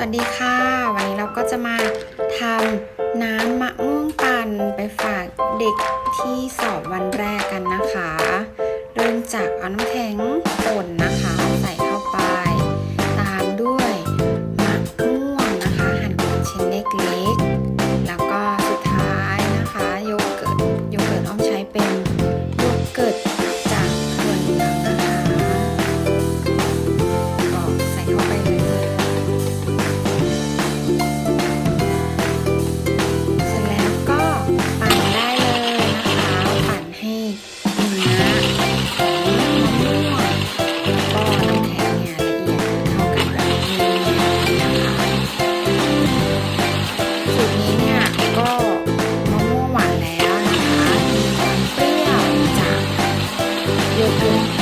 สวัสดีค่ะ วันนี้เราก็จะมาทำน้ำมะม่วงปั่นไปฝากเด็กที่สอบวันแรกกันนะคะ เริ่มจากเอาน้ำแข็งป่นนะคะ ใส่เข้าไป ตามด้วยมะม่วงนะคะ หั่นเป็นชิ้นเล็กๆ แล้วก็สุดท้ายนะคะ โยเกิร์ตโยเกิร์ตอ้อมใช้เป็นโยเกิร์ต Thank you.